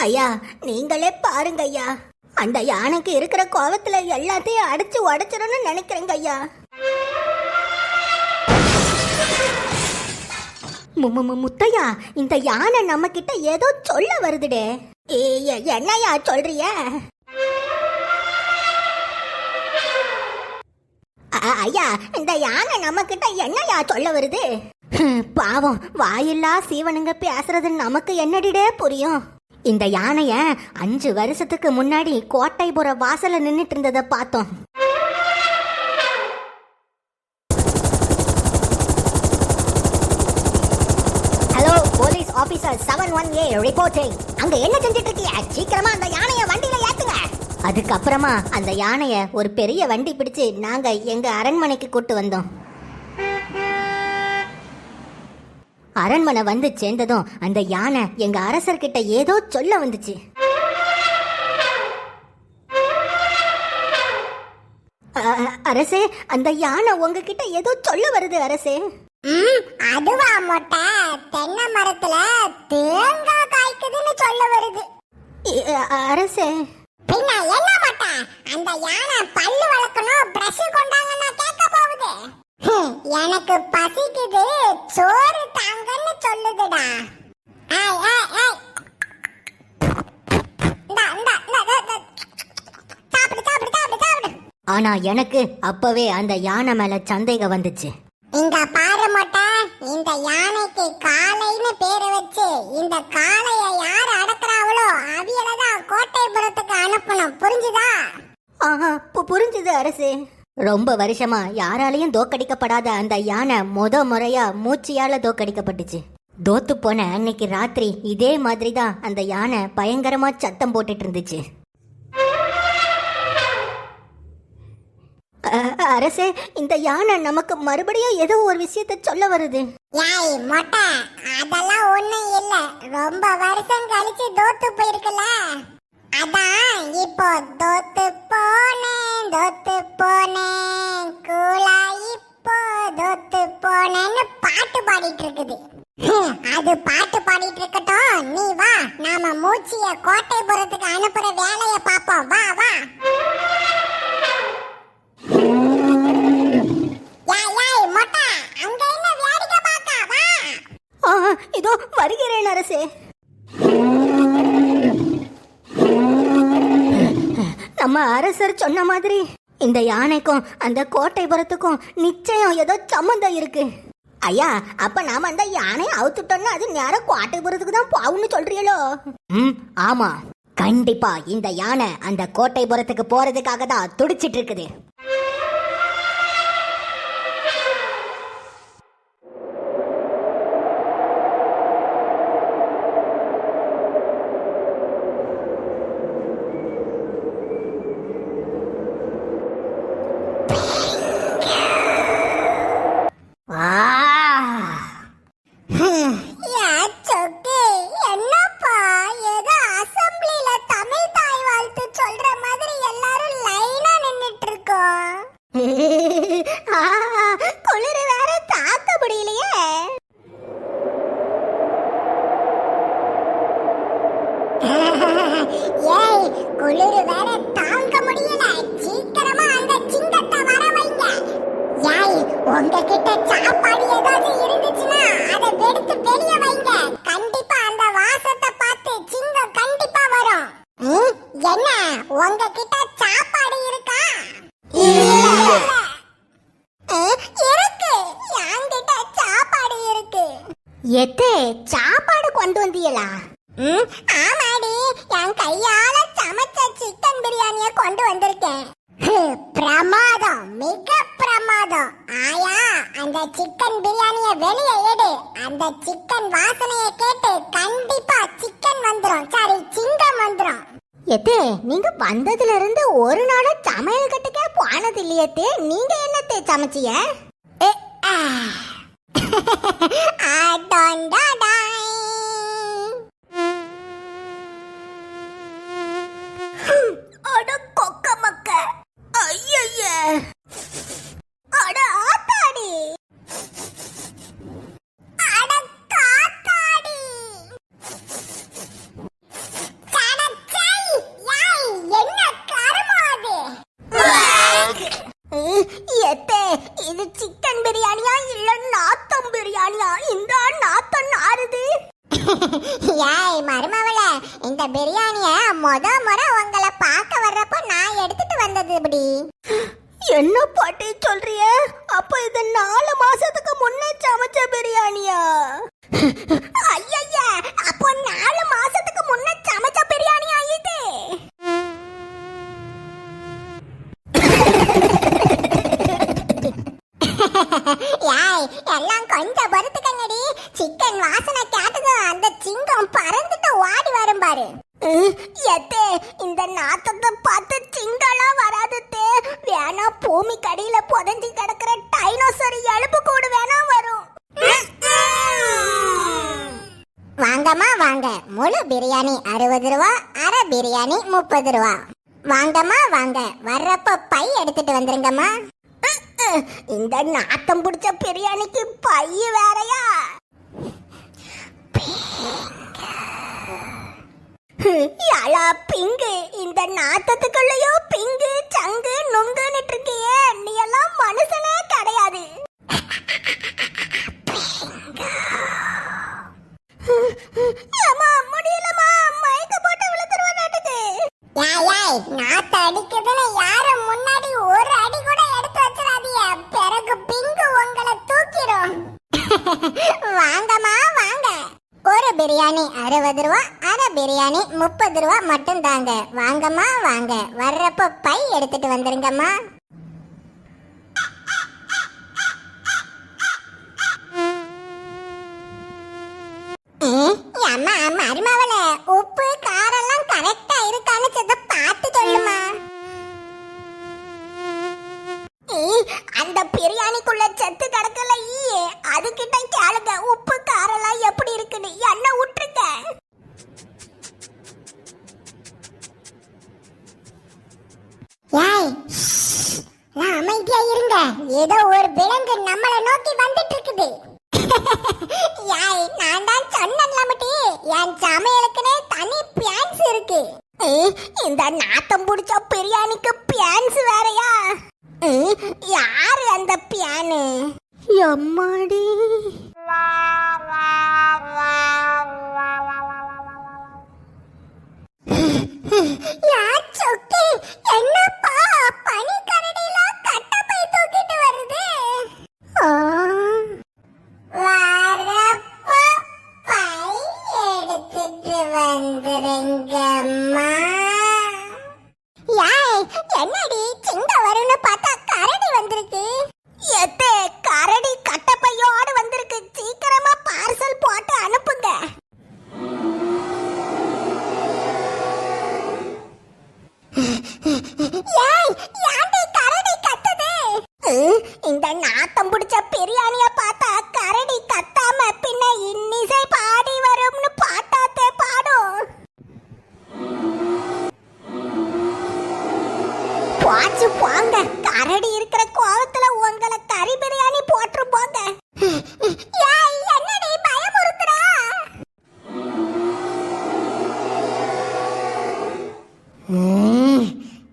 ஐயா நீங்களே பாருங்க ஐயா. அந்த யானைக்கு இருக்கிற கோவத்துல எல்லாத்தையும் அடிச்சு உடைச்சிடணும்னு நினைக்கிறேங்க ஐயா. மு- முத்தையா இந்த யானை நம்ம கிட்ட ஏதோ சொல்ல வருதுடே. ஏ, என்னய்யா சொல்றிய? ஐயா இந்த யானை நம்ம கிட்ட என்னையா சொல்ல வருது? பாவம் வாயில்லா சீவனுங்க பேசுறது நமக்கு என்னடிடே புரியும். இந்த யானைய அஞ்சு வருஷத்துக்கு முன்னாடி கோட்டைபுர வாசல்ல நின்றுட்டு இருந்ததை பார்த்தோம். Hello police officer seven one A reporting அங்க என்ன செஞ்சுட்டு இருக்கீங்க சீக்கிரமா அந்த யானைய வண்டியில ஏத்துங்க. அதுக்கப்புறமா அந்த யானைய ஒரு பெரிய வண்டி பிடிச்சு நாங்க எங்க அரண்மனைக்கு கூட்டு வந்தோம். அரண்மனை வந்து சேர்ந்ததும் அந்த யானை எங்க அரசர்கிட்ட ஏதோ சொல்ல வந்துச்சு. அரசே அந்த யானை உங்ககிட்ட ஏதோ சொல்ல வருது அரசே. ம், அதுவா மொட்டை. தென்னை மரத்துல தேங்காய் காய்க்குதுன்னு சொல்ல வருது. அரசே. பின்ன என்ன மொட்டை? அந்த யானை பல்லு வளர்க்கணும் பிரஷ் கொண்டாங்கன்னா கேட்க போகுது. எனக்கு பசிக்குது. சோறு தாங்கன்னு சொல்லுதுடா. சாப்பிடு சாப்பிடு சாப்பிடு ஆனா எனக்கு அப்பவே அந்த யானை மேல சந்தேகம் வந்துச்சு. இங்க பாரு மொட்டை இந்த யானைக்கு காளைன்னு பேரு வச்சு இந்த காளைய யார் அடக்குறாங்களோ அவியல தான் கோட்டைபுரத்துக்கு அனுப்பணும். புரிஞ்சுதா? ஆஹா புரிஞ்சுது அரசே. ரொம்ப வருஷமா யாராலையும் தோக்கடிக்கப்படாத அந்த யானை முத முறையா மூச்சியால தோக்கடிக்கப்பட்டுச்சு. தோத்து போன அன்னைக்கு ராத்திரி இதே மாதிரி தான் அந்த யானை பயங்கரமா சத்தம் போட்டுட்டு இருந்துச்சு அரசே இந்த யானை நமக்கு மறுபடியும் ஏதோ ஒரு விஷயத்த சொல்ல வருது. ஏய் மொட்டை அதெல்லாம் ஒண்ணும் இல்ல. ரொம்ப வருஷம் கழிச்சு தோத்து போயிருக்கல அதான் இப்போ தோத்து போனேன் தோத்து போனேன். கூலா இப்போ தோத்து போனேன்னு பாட்டு பாடிட்டு இருக்குது. அது பாட்டு பாடிட்டு இருக்கட்டும். நீ வா நாம மூச்சிய கோட்டைபுரத்துக்கு அனுப்புற வேலைய பாப்போம் வா வா. வா. இதோ வருகிறேன் அரசே. நம்ம அரசர் சொன்ன மாதிரி இந்த யானைக்கும் அந்த கோட்டைபுரத்துக்கும் நிச்சயம் ஏதோ சம்மந்தம் இருக்கு. ஐயா அப்ப நாம அந்த யானையை அவுத்துட்டோம்னா அது நேரம் கோட்டைபுரத்துக்கு தான் போகும்னு சொல்றீங்களோ? ம் ஆமா. கண்டிப்பா இந்த யானை அந்த கோட்டைபுரத்துக்கு போறதுக்காக தான் துடிச்சிட்டு இருக்குது. உங்ககிட்ட சாப்பாடு ஏதாவது இருந்துச்சுன்னா அதை எடுத்து வெளிய வைங்க. கண்டிப்பா அந்த வாசத்தை பார்த்து சிங்கம் கண்டிப்பா வரும். என்ன? உங்ககிட்ட சாப்பாடு இருக்கா? இருக்கு. என்கிட்ட சாப்பாடு இருக்கு. எத்தே சாப்பாடு கொண்டு வந்தீங்களா ஆமாடி. என் கையால சமைச்ச சிக்கன் பிரியாணிய கொண்டு வந்திருக்கேன். பிரமாதம் மிக பிரமாதம். ஆயா அந்த சிக்கன் பிரியாணிய வெளியே எடு. அந்த சிக்கன் வாசனைய கேட்டு கண்டிப்பா சிக்கன் வந்துரும். சாரி சிங்கம் வந்துரும். எத்தே நீங்க வந்ததுல இருந்து ஒரு நாளும் சமையல் கட்டுக்கே போனது இல்லையத்தே நீங்க என்னத்தே சமைச்சிய? ஆ. அடொண்டடாய். அட முறை உங்களை பார்க்க வர்றப்போ நான் எடுத்துட்டு வந்தது இப்படி. என்ன பாட்டி சொல்றிய? அப்ப இது நாலு மாசத்துக்கு முன்னே சமைச்ச பிரியாணியா? ஐயய்ய அப்போ நாலு மாசத்துக்கு முன்ன சமைச்ச பிரியாணி ஆயிட்டு யாய் எல்லாம் கொஞ்சம் பொறுத்துக்கங்கடி. சிக்கன் வாசனை கேட்டதும் அந்த சிங்கம் பறந்துட்டு ஓடி வரும் பாரு. எத்தே இந்த நாத்தத்தை பார்த்து சிங்கெல்லாம் வராது வேணா பூமி கடியில புதஞ்சு கிடக்குற டைனோசர் எலும்பு கூடு வேணா வரும். வாங்கம்மா வாங்க. முழு பிரியாணி அறுபது ரூபா அரை பிரியாணி முப்பது ரூபா. வாங்கம்மா வாங்க. வர்றப்ப பை எடுத்துட்டு வந்துருங்கம்மா. இந்த நாத்தம் பிடிச்ச பிரியாணிக்கு பை வேறையா? யாழா பிங்கு. இந்த நாத்தத்துக்குள்ளயோ பிங்கு சங்கு நுங்குன்னு இருக்கியே நீ எல்லாம் மனுஷனே கிடையாது அம்மா முடியலம்மா மயக்க போட்டு விழுந்துருவ நாட்டுக்கு யாய் யாய் நாத்த அடிக்குதுன்னு யாரும் முன்னாடி ஒரு அடி கூட எடுத்து வச்சிடாதீங்க பிறகு பிங்கு உங்களை தூக்கிடும் வாங்கம்மா வாங்க ஒரு பிரியாணி அறுபது ரூபா அரை பிரியாணி முப்பது ரூபா மட்டும் தாங்க. வாங்கம்மா வாங்க. வர்றப்போ பை எடுத்துட்டு வந்துருங்கம்மா. ம், அம்மா மருமவள உப்பு காரெல்லாம் கரெக்டா இருக்கான்னு ஒரு விலங்கு நம்மள நோக்கி வந்துட்டு இருக்குது யாய் நான் தான் சொன்னேன்ல மட்டி. என் சமையலுக்குனே தனி பியான்ஸ் இருக்கு. இந்த நாத்தம் பிடிச்ச பிரியாணிக்கு பியான்ஸ் வேறயா? யாரு அந்த பியானு எம்மாடி.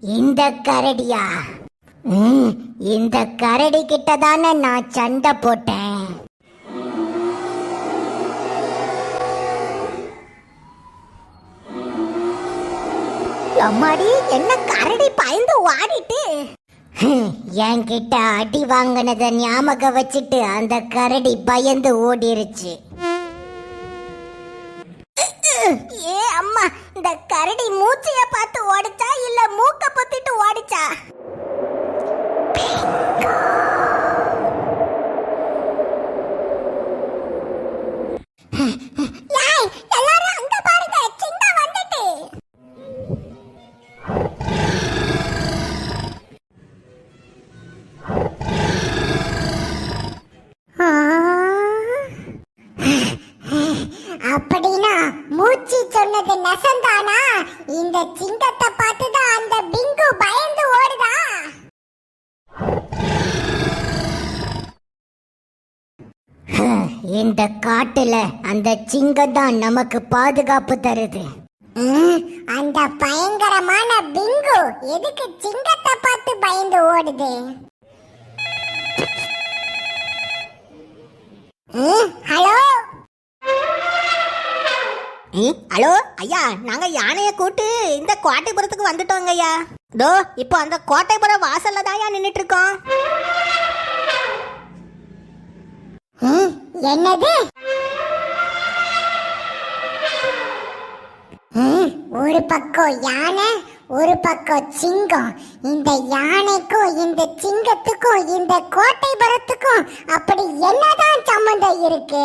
இந்த கரடியா? ம், இந்த கரடி கிட்ட தானே நான் சண்டை போட்டேன். அம்மாடி என்ன கரடி பயந்து ஓடிட்டு? என்கிட்ட அடி வாங்கினத ஞாபகம் வச்சுட்டு அந்த கரடி பயந்து ஓடிருச்சு. இந்த கரடி மூச்சைய பார்த்து ஓடிச்சா இல்ல மூக்க பொத்திட்டு ஓடிச்சா? இந்த காட்டுல அந்த சிங்கம் தான் நமக்கு பாதுகாப்பு தருது. அந்த பயங்கரமான பிங்கு எதுக்கு சிங்கத்தை பார்த்து பயந்து ஓடுது? ஹலோ? ஹலோ ஐயா நாங்க யானைய கூட்டு இந்த கோட்டைப்புறத்துக்கு வந்துட்டோங்க ஐயா தோ இப்போ அந்த கோட்டைப்புறம் வாசல்ல தான் நின்னுட்டு இருக்கோம். என்னது? ஒரு பக்கம் யானை ஒரு பக்கம் சிங்கம். இந்த யானைக்கும் இந்த சிங்கத்துக்கும் இந்த கோட்டை பரத்துக்கும் அப்படி என்னதான் சம்மந்தம் இருக்கு?